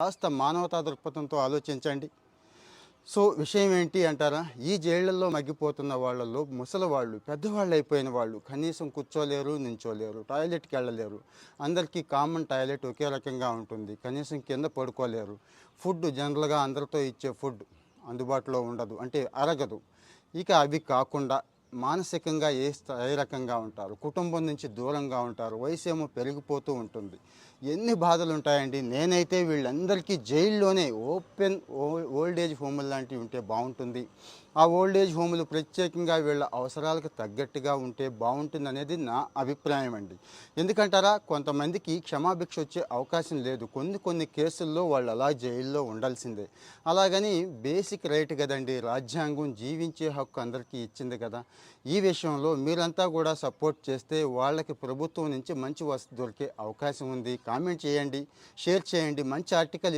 కాస్త మానవతా దృక్పథంతో ఆలోచించండి. సో విషయం ఏంటి అంటారా? ఈ జైళ్ళలో మగ్గిపోతున్న వాళ్ళల్లో ముసలి వాళ్ళు పెద్దవాళ్ళు అయిపోయిన వాళ్ళు కనీసం కూర్చోలేరు నించోలేరు టాయిలెట్కి వెళ్ళలేరు. అందరికీ కామన్ టాయిలెట్ ఒకే రకంగా ఉంటుంది. కనీసం కింద పడుకోలేరు. ఫుడ్ జనరల్గా అందరితో ఇచ్చే ఫుడ్ అందుబాటులో ఉండదు. అంటే అరగదు. ఇక అవి కాకుండా మానసికంగా ఏ ఏ రకంగా ఉంటారు? కుటుంబం నుంచి దూరంగా ఉంటారు? వయసు ఏమో పెరిగిపోతూ ఉంటుంది. ఎన్ని బాధలు ఉంటాయండి నేనైతే వీళ్ళందరికీ జైల్లోనే ఓపెన్ ఓ- ఓల్డ్ ఏజ్ హోములు లాంటివి ఉంటే బాగుంటుంది. ఆ ఓల్డ్ ఏజ్ హోములు ప్రత్యేకంగా వీళ్ళ అవసరాలకు తగ్గట్టుగా ఉంటే బాగుంటుంది అనేది నా అభిప్రాయం అండి. ఎందుకంటారా? కొంతమందికి క్షమాభిక్ష వచ్చే అవకాశం లేదు. కొన్ని కొన్ని కేసుల్లో వాళ్ళు అలా జైల్లో ఉండాల్సిందే. అలాగని బేసిక్ రైట్ కదండి. రాజ్యాంగం జీవించే హక్కు అందరికీ ఇచ్చింది కదా. ఈ విషయంలో మీరంతా కూడా సపోర్ట్ చేస్తే వాళ్ళకి ప్రభుత్వం నుంచి మంచి వసతి దొరికే అవకాశం ఉంది. కామెంట్ చేయండి షేర్ చేయండి. మంచి ఆర్టికల్